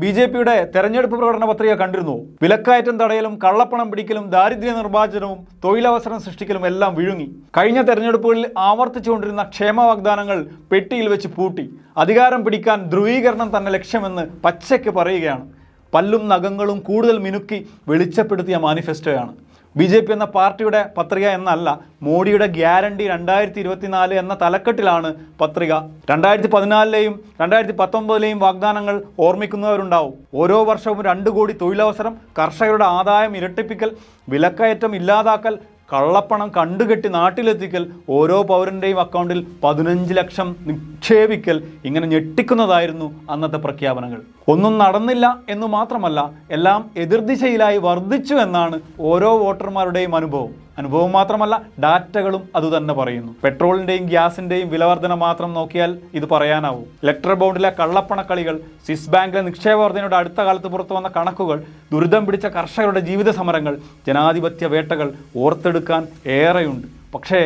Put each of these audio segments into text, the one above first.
B J പിയുടെ തെരഞ്ഞെടുപ്പ് പ്രകടന പത്രിക കണ്ടിരുന്നു. വിലക്കയറ്റം തടയലും കള്ളപ്പണം പിടിക്കലും ദാരിദ്ര്യ നിർമ്മാർജനവും തൊഴിലവസരം സൃഷ്ടിക്കലും എല്ലാം വിഴുങ്ങി. കഴിഞ്ഞ തെരഞ്ഞെടുപ്പുകളിൽ ആവർത്തിച്ചുകൊണ്ടിരുന്ന ക്ഷേമ വാഗ്ദാനങ്ങൾ പെട്ടിയിൽ വെച്ച് പൂട്ടി. അധികാരം പിടിക്കാൻ ധ്രുവീകരണം തന്നെ ലക്ഷ്യമെന്ന് പച്ചയ്ക്ക് പറയുകയാണ്. പല്ലും നഖങ്ങളും കൂടുതൽ മിനുക്കി വെളിച്ചപ്പെടുത്തിയ മാനിഫെസ്റ്റോയാണ്. ബി ജെ പി എന്ന പാർട്ടിയുടെ പത്രിക എന്നല്ല മോഡിയുടെ ഗ്യാരണ്ടി രണ്ടായിരത്തി ഇരുപത്തിനാല് എന്ന തലക്കെട്ടിലാണ് പത്രിക. രണ്ടായിരത്തി പതിനാലിലെയും രണ്ടായിരത്തി പത്തൊമ്പതിലെയും വാഗ്ദാനങ്ങൾ ഓർമ്മിക്കുന്നവരുണ്ടാവും. ഓരോ വർഷവും രണ്ട് കോടി തൊഴിലവസരം കർഷകരുടെ ആദായം ഇരട്ടിപ്പിക്കൽ വിലക്കയറ്റം ഇല്ലാതാക്കൽ കള്ളപ്പണം കണ്ടുകെട്ടി നാട്ടിലെത്തിക്കൽ ഓരോ പൗരന്റെയും അക്കൗണ്ടിൽ പതിനഞ്ച് ലക്ഷം നിക്ഷേപിക്കൽ ഇങ്ങനെ ഞെട്ടിക്കുന്നതായിരുന്നു അന്നത്തെ പ്രഖ്യാപനങ്ങൾ. ഒന്നും നടന്നില്ല എന്ന് മാത്രമല്ല എല്ലാം എതിർദിശയിലായി വർദ്ധിച്ചു എന്നാണ് ഓരോ വോട്ടർമാരുടെയും അനുഭവം. അനുഭവം മാത്രമല്ല ഡാറ്റകളും അതുതന്നെ പറയുന്നു. പെട്രോളിന്റെയും ഗ്യാസിന്റെയും വിലവർധന മാത്രം നോക്കിയാൽ ഇത് പറയാനാവും. ഇലക്ട്രൽ ബോണ്ടിലെ കള്ളപ്പണക്കളികൾ സ്വിസ് ബാങ്കിലെ നിക്ഷേപവർദ്ധനയുടെ അടുത്ത കാലത്ത് പുറത്തു വന്ന കണക്കുകൾ ദുരിതം പിടിച്ച കർഷകരുടെ ജീവിത സമരങ്ങൾ ജനാധിപത്യ വേട്ടകൾ ഓർത്തെടുക്കാൻ ഏറെയുണ്ട്. പക്ഷേ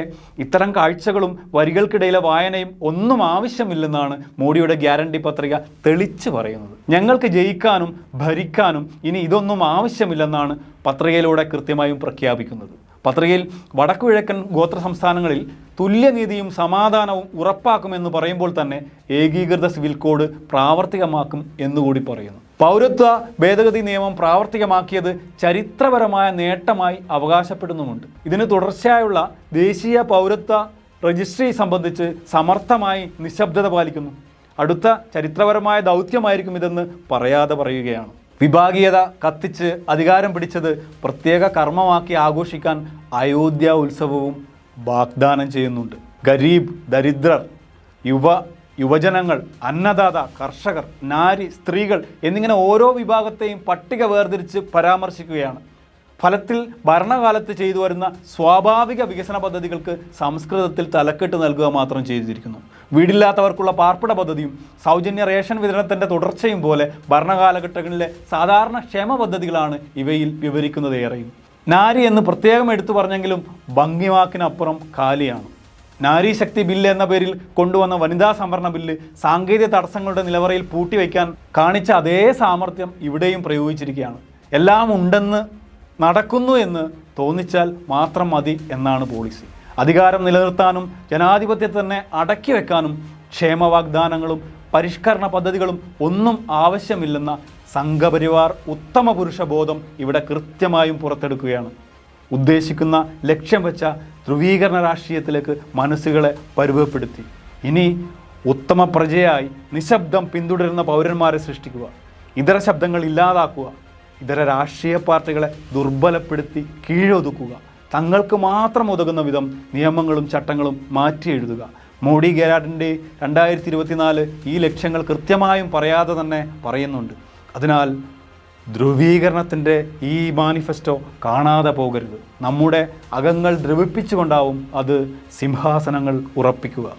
ഇത്തരം കാഴ്ചകളും വരികൾക്കിടയിലെ വായനയും ഒന്നും ആവശ്യമില്ലെന്നാണ് മോഡിയുടെ ഗ്യാരണ്ടി പത്രിക തെളിച്ചു പറയുന്നത്. ഞങ്ങൾക്ക് ജയിക്കാനും ഭരിക്കാനും ഇനി ഇതൊന്നും ആവശ്യമില്ലെന്നാണ് പത്രികയിലൂടെ കൃത്യമായും പ്രഖ്യാപിക്കുന്നത്. പത്രികയിൽ വടക്കുകിഴക്കൻ ഗോത്ര സംസ്ഥാനങ്ങളിൽ തുല്യനീതിയും സമാധാനവും ഉറപ്പാക്കുമെന്ന് പറയുമ്പോൾ തന്നെ ഏകീകൃത സിവിൽ കോഡ് പ്രാവർത്തികമാക്കും എന്നുകൂടി പറയുന്നു. പൗരത്വ ഭേദഗതി നിയമം പ്രാവർത്തികമാക്കിയത് ചരിത്രപരമായ നേട്ടമായി അവകാശപ്പെടുന്നുമുണ്ട്. ഇതിന് തുടർച്ചയായുള്ള ദേശീയ പൗരത്വ രജിസ്ട്രി സംബന്ധിച്ച് സമർത്ഥമായി നിശബ്ദത പാലിക്കുന്നു. അടുത്ത ചരിത്രപരമായ ദൗത്യമായിരിക്കും ഇതെന്ന് പറയാതെ പറയുകയാണ്. വിഭാഗീയത കത്തിച്ച് അധികാരം പിടിച്ചത് പ്രത്യേക കർമ്മമാക്കി ആഘോഷിക്കാൻ അയോധ്യ ഉത്സവവും വാഗ്ദാനം ചെയ്യുന്നുണ്ട്. ഗരീബ് ദരിദ്രർ യുവ യുവജനങ്ങൾ അന്നദാത കർഷകർ നാരി സ്ത്രീകൾ എന്നിങ്ങനെ ഓരോ വിഭാഗത്തെയും പട്ടിക വേർതിരിച്ച് പരാമർശിക്കുകയാണ്. ഫലത്തിൽ ഭരണകാലത്ത് ചെയ്തു വരുന്ന സ്വാഭാവിക വികസന പദ്ധതികൾക്ക് സംസ്കൃതത്തിൽ തലക്കെട്ട് നൽകുക മാത്രം ചെയ്തിരിക്കുന്നു. വീടില്ലാത്തവർക്കുള്ള പാർപ്പിട പദ്ധതിയും സൗജന്യ റേഷൻ വിതരണത്തിന്റെ തുടർച്ചയും പോലെ ഭരണകാലഘട്ടങ്ങളിലെ സാധാരണ ക്ഷേമ പദ്ധതികളാണ് ഇവയിൽ വിവരിക്കുന്നത് ഏറെയും നാരി എന്ന് പ്രത്യേകം എടുത്തു പറഞ്ഞെങ്കിലും ഭംഗിവാക്കിനപ്പുറം കാലിയാണ്. നാരീശക്തി ബില്ല് എന്ന പേരിൽ കൊണ്ടുവന്ന വനിതാ സംവരണ ബില്ല് സാങ്കേതിക തടസ്സങ്ങളുടെ നിലവറയിൽ പൂട്ടിവെക്കാൻ കാണിച്ച അതേ സാമർഥ്യം ഇവിടെയും പ്രയോഗിച്ചിരിക്കുകയാണ്. എല്ലാം ഉണ്ടെന്ന് നടക്കുന്നു എന്ന് തോന്നിച്ചാൽ മാത്രം മതി എന്നാണ് പോളിസി. അധികാരം നിലനിർത്താനും ജനാധിപത്യത്തെ തന്നെ അടക്കി വെക്കാനും ക്ഷേമ വാഗ്ദാനങ്ങളും പരിഷ്കരണ പദ്ധതികളും ഒന്നും ആവശ്യമില്ലെന്ന സംഘപരിവാർ ഉത്തമ പുരുഷ ബോധം ഇവിടെ കൃത്യമായും പുറത്തെടുക്കുകയാണ്. ഉദ്ദേശിക്കുന്ന ലക്ഷ്യം വെച്ച ധ്രുവീകരണ രാഷ്ട്രീയത്തിലേക്ക് മനസ്സുകളെ പരുവപ്പെടുത്തി ഇനി ഉത്തമ പ്രജയായി നിശബ്ദം പിന്തുടരുന്ന പൗരന്മാരെ സൃഷ്ടിക്കുക ഇതര ശബ്ദങ്ങൾ ഇല്ലാതാക്കുക ഇതര രാഷ്ട്രീയ പാർട്ടികളെ ദുർബലപ്പെടുത്തി കീഴൊതുക്കുക തങ്ങൾക്ക് മാത്രം ഒതുകുന്ന വിധം നിയമങ്ങളും ചട്ടങ്ങളും മാറ്റി എഴുതുക. മോഡി ഗെരാഡിന്റെ രണ്ടായിരത്തി ഇരുപത്തിനാല് ഈ ലക്ഷ്യങ്ങൾ കൃത്യമായും പറയാതെ തന്നെ പറയുന്നുണ്ട്. അതിനാൽ ധ്രുവീകരണത്തിന്റെ ഈ മാനിഫെസ്റ്റോ കാണാതെ പോകരുത്. നമ്മുടെ അകങ്ങൾ ദ്രവിപ്പിച്ചുകൊണ്ടാവും അത് സിംഹാസനങ്ങൾ ഉറപ്പിക്കുക.